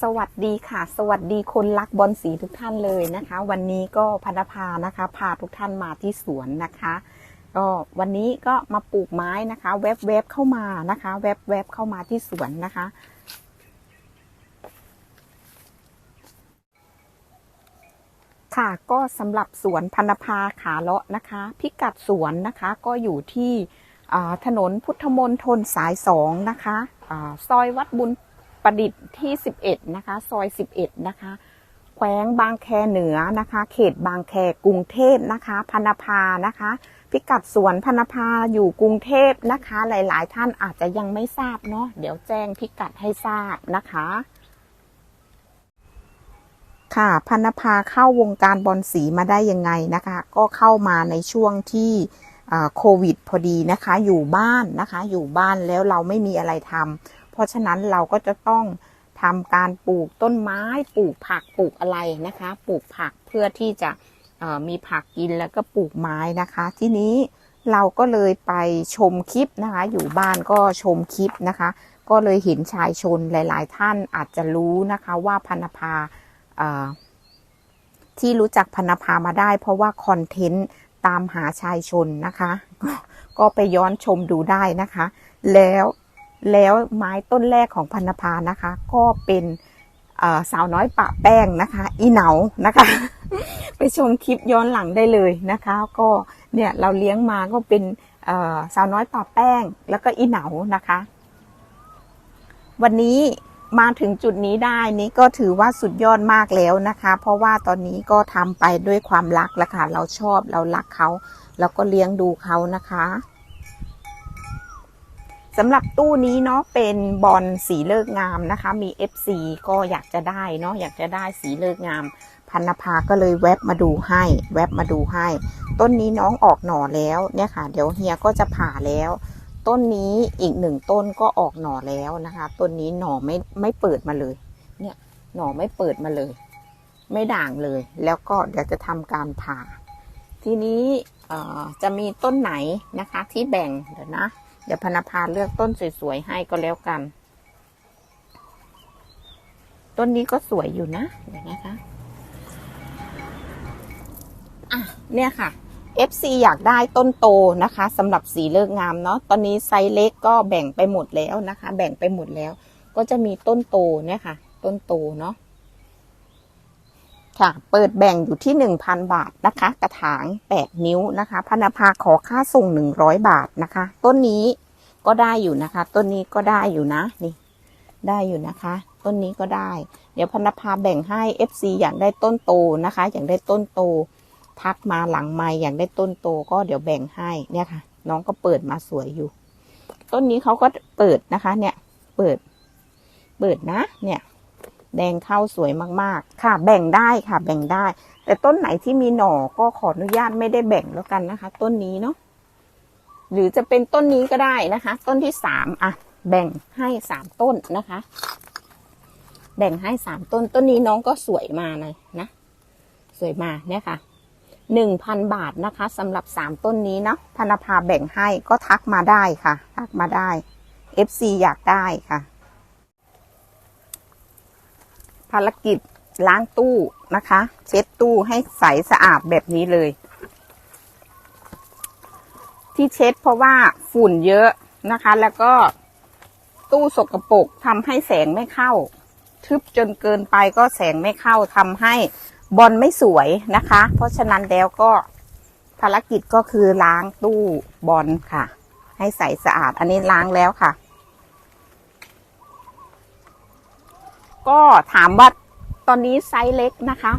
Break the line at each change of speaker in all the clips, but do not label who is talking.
สวัสดีค่ะ สวัสดีคนรักบอลสีทุกท่านเลยนะคะ วันนี้ก็พันธภานะคะพาทุกท่านมาที่สวนนะคะก็วันนี้ก็มาปลูกไม้นะคะ แวบๆบเข้ามานะคะ แวบๆบเข้ามาที่สวนนะคะ ค่ะก็สำหรับสวนพันธภาขาเลาะนะคะ พิกัดสวนนะคะก็อยู่ที่ถนนพุทธมนทนสายสองนะคะอาซอยวัดบุญ ประดิษฐ์ที่ 11 นะคะ ซอย 11 นะคะ แขวงบางแคเหนือนะคะ เขตบางแคกรุงเทพนะคะ พนธภานะคะ พิกัดสวนพนธภาอยู่กรุงเทพนะคะ หลาย ๆ ท่านอาจจะยังไม่ทราบเนาะ เดี๋ยวแจ้งพิกัดให้ทราบนะคะ ค่ะ พนธภาเข้าวงการบอลสีมาได้ยังไงนะคะ ก็เข้ามาในช่วงที่โควิดพอดีนะคะ อยู่บ้านนะคะ อยู่บ้านแล้วเราไม่มีอะไรทำ เพราะฉะนั้นเราก็จะต้องทำการปลูกต้นไม้ปลูกผักปลูกอะไรนะคะ ปลูกผักเพื่อที่จะมีผักกินแล้วก็ปลูกไม้นะคะ ที่นี้เราก็เลยไปชมคลิปนะคะ อยู่บ้านก็ชมคลิปนะคะ ก็เลยเห็นชายชนหลาย ๆ ท่านอาจจะรู้นะคะว่าพันภาที่รู้จักพันภามาได้ เพราะว่าคอนเทนต์ตามหาชายชนนะคะ ก็ไปย้อนชมดูได้นะคะ แล้ว แล้วไม้ต้นแรกของพันธภานะคะ ก็เป็นสาวน้อยปะแป้งนะคะ อีเหนานะคะ ไปชมคลิปย้อนหลังได้เลยนะคะ ก็เนี่ยเราเลี้ยงมาก็เป็นสาวน้อยปะแป้ง แล้วก็อีเหนานะคะ วันนี้มาถึงจุดนี้ได้นี่ก็ถือว่าสุดยอดมากแล้วนะคะ เพราะว่าตอนนี้ก็ทำไปด้วยความรักล้วค่ะ เราชอบเรารักเขาเราก็เลี้ยงดูเขานะคะ สำหรับตู้นี้เนาะเป็นบอลสีเลิกงามนะคะ มี FC ก็อยากจะได้เนาะอยากจะได้สีเลิกงาม พันนภาก็เลยแวบมาดูให้ แวบมาดูให้ ต้นนี้น้องออกหน่อแล้วเนี่ยค่ะ เดี๋ยวเฮียก็จะผ่าแล้ว ต้นนี้อีกหนึ่งต้นก็ออกหน่อแล้วนะคะ ต้นนี้หน่อไม่ไม่เปิดมาเลย เนี่ยหน่อไม่เปิดมาเลย ไม่ด่างเลย แล้วก็เดี๋ยวจะทำการผ่า ทีนี้เอ่อจะมีต้นไหนนะคะที่แบ่งเดี๋ยวนะ เดี๋ยวพนภาเลือกต้นสวยๆให้ก็แล้วกัน ต้นนี้ก็สวยอยู่นะเดี๋ยวนะคะอะเนี่ยค่ะ FC อยากได้ต้นโตนะคะสำหรับสีเลิกงามเนาะตอนนี้ไซส์เล็กก็แบ่งไปหมดแล้วนะคะ แบ่งไปหมดแล้ว ก็จะมีต้นโตเนี่ยค่ะ ต้นโตเนาะ ค่ะ เปิดแบ่งอยู่ที่หนึ่งพันบาทนะคะ กระถางแปดนิ้วนะคะพนภาขอค่าส่งหนึ่งร้อยบาทนะคะ ต้นนี้ก็ได้อยู่นะคะ ต้นนี้ก็ได้อยู่นะนี่ได้อยู่นะคะ ต้นนี้ก็ได้ เดี๋ยวพนภาแบ่งให้ FC อยากได้ต้นโตนะคะ อยากได้ต้นโต ทักมาหลังไม่อยากได้ต้นโตก็เดี๋ยวแบ่งให้เนี่ยค่ะ น้องก็เปิดมาสวยอยู่ ต้นนี้เขาก็เปิดนะคะ เนี่ย เปิด เปิดนะ เนี่ย แดงเข้าสวยมากๆ ค่ะ แบ่งได้ค่ะ แบ่งได้ แต่ต้นไหนที่มีหน่อก็ขออนุญาตไม่ได้แบ่งแล้วกันนะคะ ต้นนี้เนาะหรือจะเป็นต้นนี้ก็ได้นะคะ ต้นที่สามอะ แบ่งให้สามต้นนะคะ แบ่งให้สามต้น ต้นนี้น้องก็สวยมาเลยนะ สวยมาเนี่ยค่ะหนึ่งพันบาทนะคะสำหรับสามต้นนี้เนาะธนภาแบ่งให้ก็ทักมาได้ค่ะ ทักมาได้ FC อยากได้ค่ะ ภารกิจล้างตู้นะคะ เช็ดตู้ให้ใสสะอาดแบบนี้เลย ที่เช็ดเพราะว่าฝุ่นเยอะนะคะ แล้วก็ตู้สกปรกทำให้แสงไม่เข้า ทึบจนเกินไปก็แสงไม่เข้าทำให้บอลไม่สวยนะคะ เพราะฉะนั้นแล้วก็ภารกิจก็คือล้างตู้บอลค่ะ ให้ใสสะอาดอันนี้ล้างแล้วค่ะ ก็ถามว่าตอนนี้ไซส์เล็กนะคะ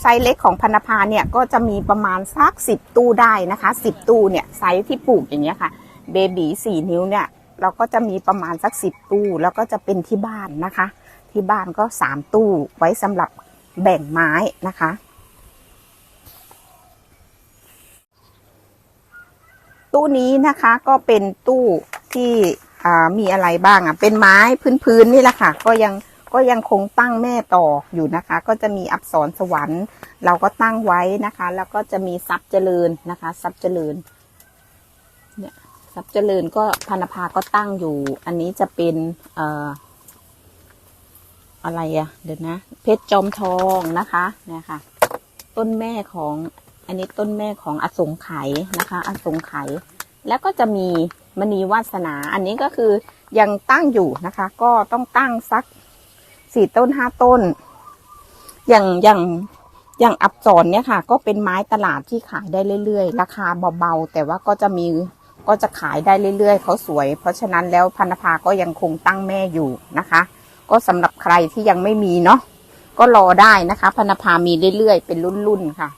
ไซส์เล็กของพันธพาเนี่ยก็จะมีประมาณสักสิบตู้ได้นะคะสิบตู้เนี่ยไซส์ที่ปลูกอย่างเงี้ยค่ะเบบีสี่นิ้วเนี่ยเราก็จะมีประมาณสักสิบตู้ แล้วก็จะเป็นที่บ้านนะคะ ที่บ้านก็สามตู้ไว้สำหรับแบ่งไม้นะคะ ตู้นี้นะคะก็เป็นตู้ที่มีอะไรบ้างอะเป็นไม้พื้นๆนี่แหละค่ะ ก็ยัง ก็ยังคงตั้งแม่ต่ออยู่นะคะ ก็จะมีอักษรสวรรค์ เราก็ตั้งไว้นะคะ แล้วก็จะมีทรัพย์เจริญนะคะทรัพย์เจริญเนี่ยทรัพย์เจริญก็พนภาก็ตั้งอยู่ อันนี้จะเป็นเอ่ออะไรอะเดี๋ยวนะ เพชรจอมทองนะคะเนี่ยค่ะ ต้นแม่ของอันนี้ต้นแม่ของอสงไขยนะคะ อสงไขยแล้วก็จะมีมณีวาสนา อันนี้ก็คือยังตั้งอยู่นะคะ ก็ต้องตั้งสัก สี่ต้นห้าต้น อย่างอย่างอย่างอับจรเนี่ยค่ะ ก็เป็นไม้ตลาดที่ขายได้เรื่อยๆ ราคาเบาๆ แต่ว่าก็จะมีก็จะขายได้เรื่อยๆ เขาสวย เพราะฉะนั้นแล้วพันธภาก็ยังคงตั้งแม่อยู่นะคะ ก็สำหรับใครที่ยังไม่มีเนาะก็รอได้นะคะพันธภามีเรื่อยๆ เป็นรุ่นๆค่ะ